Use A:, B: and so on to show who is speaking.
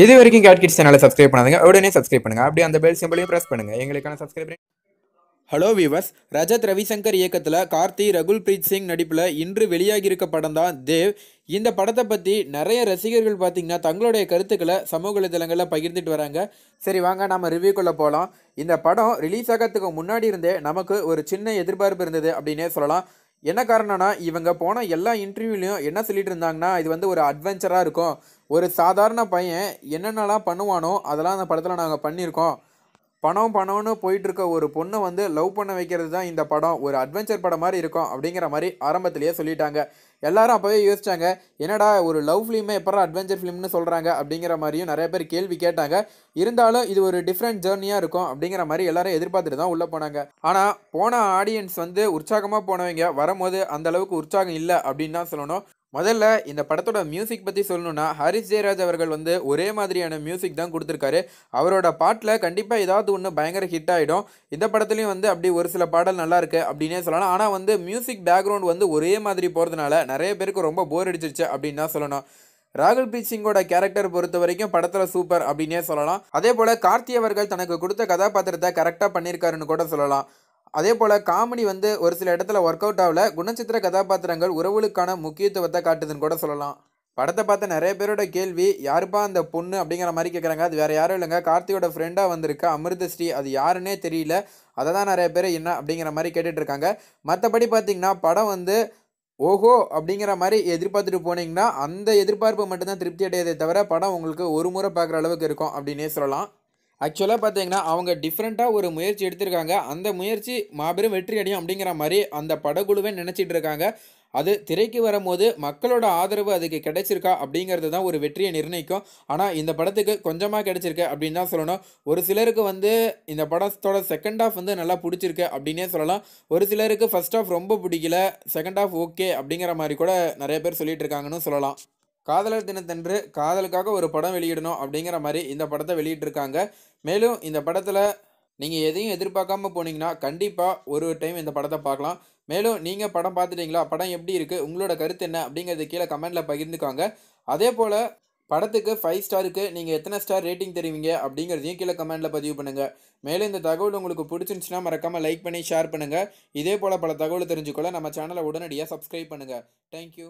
A: இது வரைக்கும் cat kids சேனலை சப்ஸ்கிரைப் பண்ணாதீங்க. உடனே சப்ஸ்கிரைப் பண்ணுங்கள் அப்படியே அந்த பெல் சிம்பிளையும் பிரஸ் பண்ணுங்கள் எங்களுக்கான subscribe
B: hello viewers Rajath Ravishankar இயக்கத்தில் கார்த்தி ரகுல் பிரீத் சிங் நடிப்பில் இன்று வெளியாகியிருக்க படம் தான் தேவ். இந்த படத்தை பற்றி நிறைய ரசிகர்கள் பார்த்தீங்கன்னா தங்களுடைய கருத்துக்களை சமூக வலைதளங்களில் பகிர்ந்துட்டு வராங்க. சரி வாங்க நம்ம ரிவ்யூக்குள்ளே போகலாம் இந்த படம் ரிலீஸ் ஆகிறதுக்கு முன்னாடி இருந்தே நமக்கு ஒரு சின்ன எதிர்பார்ப்பு இருந்தது அப்படின்னே சொல்லலாம். என்ன காரணம்னா இவங்க போன எல்லா இன்டர்வியூலையும் என்ன சொல்லிட்டு இருந்தாங்கன்னா இது வந்து ஒரு அட்வென்ச்சராக இருக்கும். ஒரு சாதாரண பையன் என்னென்னலாம் பண்ணுவானோ அதெல்லாம் அந்த படத்தில் நாங்கள் பண்ணியிருக்கோம். பணம் பணம்னு போயிட்டுருக்க ஒரு பொண்ணை வந்து லவ் பண்ண வைக்கிறது தான் இந்த படம். ஒரு அட்வென்ச்சர் படம் மாதிரி இருக்கும் அப்படிங்கிற மாதிரி ஆரம்பத்திலேயே சொல்லிட்டாங்க. எல்லாரும் அப்போவே யோசிச்சாங்க என்னடா ஒரு லவ் ஃபிலிமே எப்படா அட்வென்ச்சர் ஃபிலிம்னு சொல்கிறாங்க அப்படிங்கிற மாதிரியும் நிறைய பேர் கேள்வி கேட்டாங்க. இருந்தாலும் இது ஒரு டிஃப்ரெண்ட் ஜேர்னியாக இருக்கும் அப்படிங்கிற மாதிரி எல்லாரும் எதிர்பார்த்துட்டு தான் உள்ளே போனாங்க. ஆனால் போன ஆடியன்ஸ் வந்து உற்சாகமாக போனவங்க வரும்போது அந்த அளவுக்கு உற்சாகம் இல்லை அப்படின்னு தான் சொல்லணும். முதல்ல இந்த படத்தோட மியூசிக் பற்றி சொல்லணும்னா ஹரிஷ் ஜெயராஜ் அவர்கள் வந்து ஒரே மாதிரியான மியூசிக் தான் கொடுத்துருக்காரு. அவரோட பாட்டில் கண்டிப்பாக ஏதாவது ஒன்று பயங்கர ஹிட் ஆகிடும் இந்த படத்துலையும் வந்து அப்படி ஒரு சில பாடல் நல்லா இருக்கு அப்படின்னே சொல்லலாம். ஆனால் வந்து மியூசிக் பேக்ரவுண்ட் வந்து ஒரே மாதிரி போகிறதுனால நிறைய பேருக்கு ரொம்ப போர் அடிச்சிருச்சு அப்படின்னு தான் சொல்லணும். ராகுல் பிரீத் சிங்கோட கேரக்டர் பொறுத்த வரைக்கும் படத்தில் சூப்பர் அப்படின்னே சொல்லலாம். அதே போல் கார்த்தி அவர்கள் தனக்கு கொடுத்த கதாபாத்திரத்தை கரெக்டாக பண்ணியிருக்காருன்னு கூட சொல்லலாம். அதே போல் காமெடி வந்து ஒரு சில இடத்துல ஒர்க் அவுட் ஆகல. குணச்சித்திர கதாபாத்திரங்கள் உறவுகளுக்கான முக்கியத்துவத்தை காட்டுதுன்னு கூட சொல்லலாம். படத்தை பார்த்த நிறைய பேரோட கேள்வி யாருப்பா அந்த பொண்ணு அப்படிங்கிற மாதிரி கேட்குறாங்க அது வேறு யாரும் இல்லைங்க. கார்த்தியோட ஃப்ரெண்டாக வந்திருக்க அமிர்தஸ்ரீ அது யாருன்னே தெரியல. அதை தான் நிறைய பேர் என்ன அப்படிங்கிற மாதிரி கேட்டுட்டு இருக்காங்க. மற்றபடி பார்த்தீங்கன்னா படம் வந்து ஓஹோ அப்படிங்கிற மாதிரி எதிர்பார்த்துட்டு போனீங்கன்னா அந்த எதிர்பார்ப்பு மட்டும்தான் திருப்தி அடையதே தவிர படம் உங்களுக்கு ஒரு முறை பார்க்குற அளவுக்கு இருக்கும் அப்படின்னே சொல்லலாம். ஆக்சுவலாக பார்த்தீங்கன்னா அவங்க டிஃப்ரெண்ட்டாக ஒரு முயற்சி எடுத்திருக்காங்க. அந்த முயற்சி மாபெரும் வெற்றி அடையும் அப்படிங்கிற மாதிரி அந்த படக்குழுவே நினச்சிட்டு இருக்காங்க. அது திரைக்கு வரும்போது மக்களோட ஆதரவு அதுக்கு கிடைச்சிருக்கா அப்படிங்கிறது தான் ஒரு வெற்றியை நிர்ணயிக்கும். ஆனால் இந்த படத்துக்கு கொஞ்சமாக கிடைச்சிருக்கு அப்படின்னு தான் சொல்லணும். ஒரு சிலருக்கு வந்து இந்த படத்தோட செகண்ட் ஆஃப் வந்து நல்லா பிடிச்சிருக்கு அப்படின்னே சொல்லலாம். ஒரு சிலருக்கு ஃபர்ஸ்ட் ஆஃப் ரொம்ப பிடிக்கல செகண்ட் ஆஃப் ஓகே அப்படிங்கிற மாதிரி கூட நிறைய பேர் சொல்லிட்டு இருக்காங்கன்னு சொல்லலாம். காதலர் தினத்தன்று காதலுக்காக ஒரு படம் வெளியிடணும் அப்படிங்கிற மாதிரி இந்த படத்தை வெளியிட்டிருக்காங்க. மேலும் இந்த படத்தில் நீங்கள் எதையும் எதிர்பார்க்காம போனீங்கன்னா கண்டிப்பாக ஒரு டைம் இந்த படத்தை பார்க்கலாம். மேலும் நீங்கள் படம் பார்த்துட்டீங்களா? படம் எப்படி இருக்குது உங்களோட கருத்து என்ன? அப்படிங்கிறது கீழே கமெண்ட்டில் பகிர்ந்துக்காங்க. அதே போல் படத்துக்கு ஃபைவ் ஸ்டாருக்கு நீங்கள் எத்தனை ஸ்டார் ரேட்டிங் தருவீங்க? அப்படிங்கிறதையும் கீழே கமெண்ட்டில் பதிவு பண்ணுங்கள் மேலும் இந்த தகவல் உங்களுக்கு பிடிச்சிருந்துச்சுன்னா மறக்காமல் லைக் பண்ணி ஷேர் பண்ணுங்கள் இதே போல் பல தகவல் தெரிஞ்சுக்கொள்ள நம்ம சேனலை உடனடியாக சப்ஸ்கிரைப் பண்ணுங்கள் தேங்க்யூ